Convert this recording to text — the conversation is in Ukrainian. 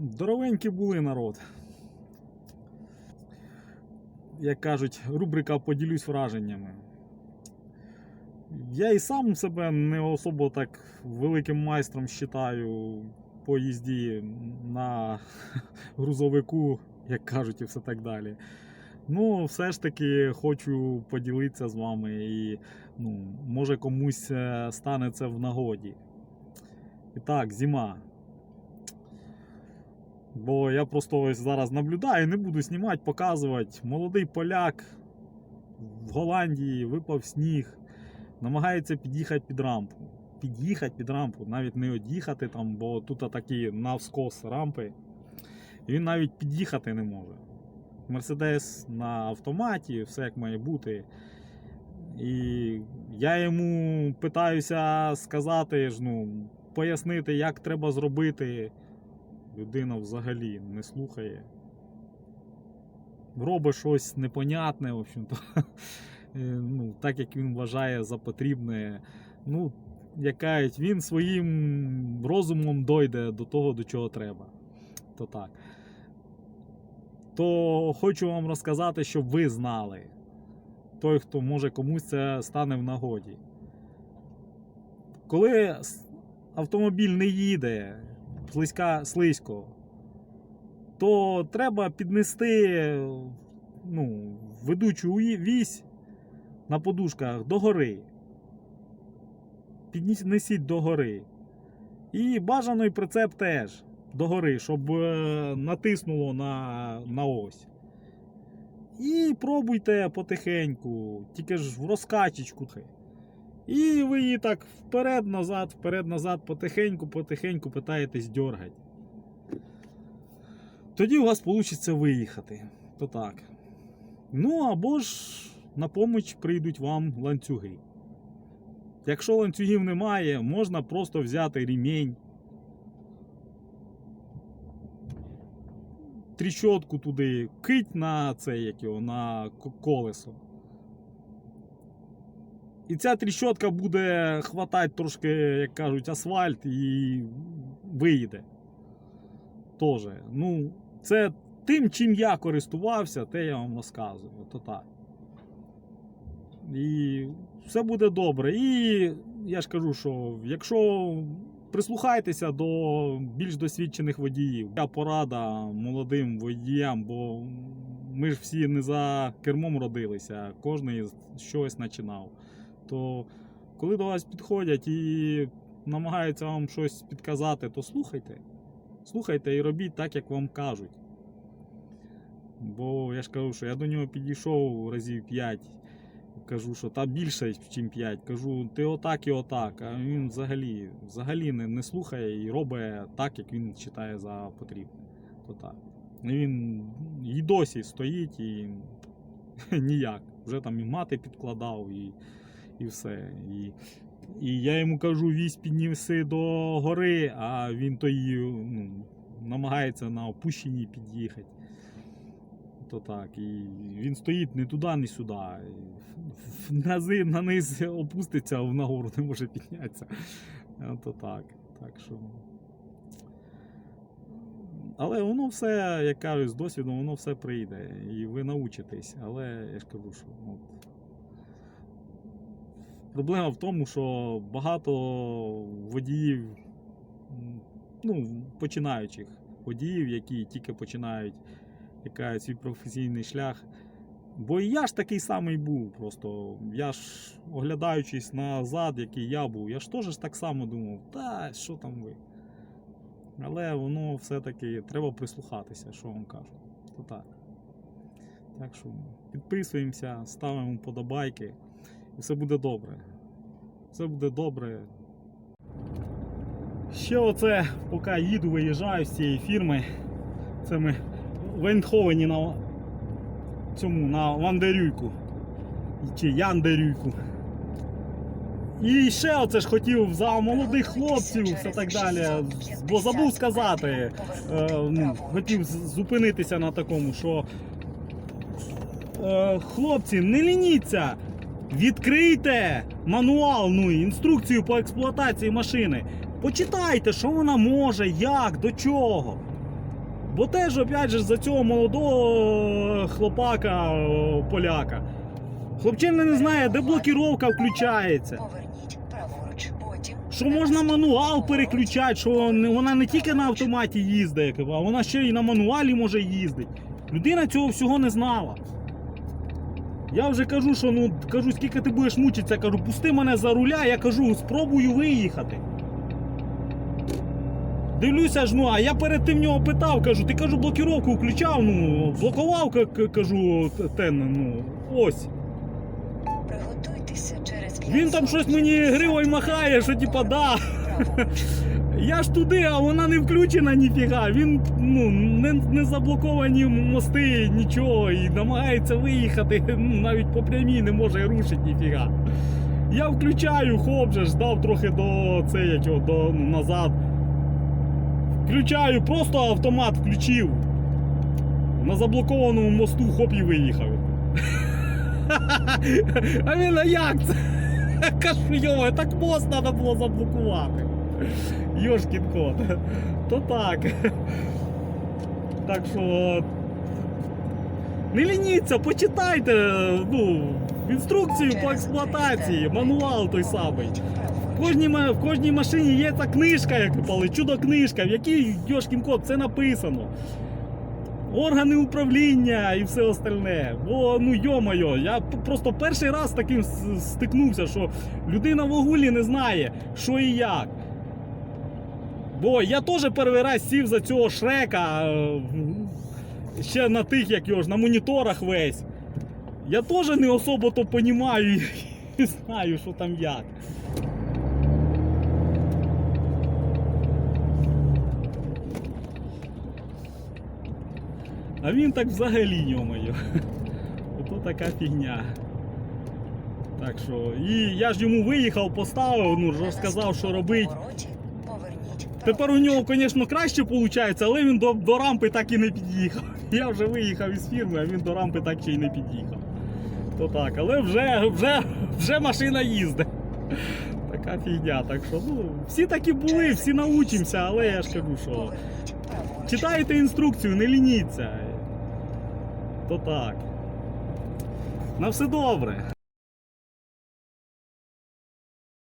Здоровенькі були народ. Як кажуть, рубрика поділюсь враженнями. Я і сам себе не особо так великим майстром вважаю по їзді на грузовику, як кажуть, і все так далі. Ну, все ж таки хочу поділитися з вами і ну, може комусь е, стане це в нагоді. І так, зима. Бо я просто ось зараз наблюдаю, не буду знімати, показувати. Молодий поляк в Голландії випав сніг, намагається під'їхати під рампу. Під'їхати під рампу, навіть не од'їхати там, бо тут такі навскос рампи. І він навіть під'їхати не може. Мерседес на автоматі, все як має бути. І я йому питаюся сказати, ж, ну, пояснити, як треба зробити. Людина взагалі не слухає. Робить щось непонятне, в общем-то. Е, Ну, так як він вважає за потрібне. Ну, як він своїм розумом дойде до того, до чого треба. То так. То хочу вам розказати, щоб ви знали. Той, хто може комусь це стане в нагоді. Коли автомобіль не їде слизька, слизько, то треба піднести ну, ведучу вісь на подушках догори. Піднесіть догори. І бажаний прицеп теж догори, щоб е, натиснуло на, на ось. І пробуйте потихеньку, тільки ж в розкачечку. І ви її так вперед-назад, вперед-назад, потихеньку, потихеньку питаєтесь дергати. Тоді у вас вийде виїхати. То так. Ну або ж на поміч прийдуть вам ланцюги. Якщо ланцюгів немає, можна просто взяти ремінь, тріщотку туди, кить на це, як його, на колесо. І ця тріщотка буде хватати трошки, як кажуть, асфальт і виїде. Тоже. Ну, це тим, чим я користувався, те я вам розказую. То так. І все буде добре. І я ж кажу, що якщо прислухайтеся до більш досвідчених водіїв, я порада молодим водіям, бо ми ж всі не за кермом родилися, кожен щось починав. То коли до вас підходять і намагаються вам щось підказати, то слухайте. Слухайте і робіть так, як вам кажуть. Бо я ж кажу, що я до нього підійшов разів 5. Кажу, що та більше, ніж 5. Кажу, ти отак і отак. А він взагалі, взагалі не, не слухає і робить так, як він вважає за потрібне. То так. Він і досі стоїть і ніяк. Вже там і мати підкладав, і, і все. І, і я йому кажу, вісь підніси до гори, а він то її ну, намагається на опущенні під'їхати. То так. І він стоїть не туди, не сюди. Нази, на низ опуститься, а нагору не може піднятися. То так. Так що. Але воно все, як кажуть, з досвідом, воно все прийде. І ви научитесь. Але я ж кажу, що от, проблема в тому, що багато водіїв, ну, починаючих водіїв, які тільки починають яка свій професійний шлях. Бо і я ж такий самий був. Просто я ж оглядаючись назад, який я був, я ж теж так само думав, та що там ви. Але воно все-таки треба прислухатися, що вам кажуть. То так. Так що підписуємося, ставимо подобайки, і все буде добре. Все буде добре. Ще оце, поки їду, виїжджаю з цієї фірми. Це ми в Ейндховені на цьому на Вандерюйку. Чи Яндерюйку. І ще оце ж хотів за молодих хлопців, все так далі. Бо забув сказати, е, ну, хотів зупинитися на такому, що е, хлопці, не лініться, відкрийте мануал, ну, інструкцію по експлуатації машини. Почитайте, що вона може, як, до чого. Бо теж, опять же, за цього молодого хлопака поляка. Хлопчина не знає, де блокіровка включається. Що можна мануал переключати, що вона не тільки на автоматі їздить, а вона ще й на мануалі може їздити. Людина цього всього не знала. Я вже кажу, що ну кажу, скільки ти будеш мучитися, кажу, пусти мене за руля, я кажу, спробую виїхати. Дивлюся ж, ну, а я перед тим нього питав, кажу, ти кажу, блокіровку включав, ну, блокував, кажу, т- ten, ну, ось. Приготуйтеся через Він там щось мені гривою махає, що типа да. Я ж туди, а вона не включена ніфіга. Він ну, не, не заблоковані мости, нічого, і намагається виїхати, ну, навіть по прямій не може рушити ніфіга. Я включаю, хоп, же ж дав трохи до це, до ну, назад. Включаю, просто автомат включив. На заблокованому мосту хоп і виїхав. А він а як це? Кажу, йома, так мост треба було заблокувати. Йошкін кот. То так. Так що. Не лініться, почитайте ну, інструкцію по експлуатації, мануал той самий. В кожній, в кожній машині є та книжка, як пали, чудо-книжка, в якій Йошкін код це написано. Органи управління і все остальне. Бо, ну йо-моє, я просто перший раз з таким стикнувся, що людина в огулі не знає, що і як. Бо я теж перший раз сів за цього шрека е, ще на тих, як його ж, на моніторах весь. Я теж не особо то понімаю і знаю, що там як. А він так взагалі йомою. Ото така фігня. Так що, і я ж йому виїхав, поставив, ну розказав, що робить. Тепер у нього, звісно, краще виходить, але він до, до рампи так і не під'їхав. Я вже виїхав із фірми, а він до рампи так ще й не під'їхав. То так, але вже, вже, вже машина їздить. Така фігня. Так що, ну, всі такі були, всі научимося, але я ж кажу, що. Читайте інструкцію, не лініться. То так. На все добре.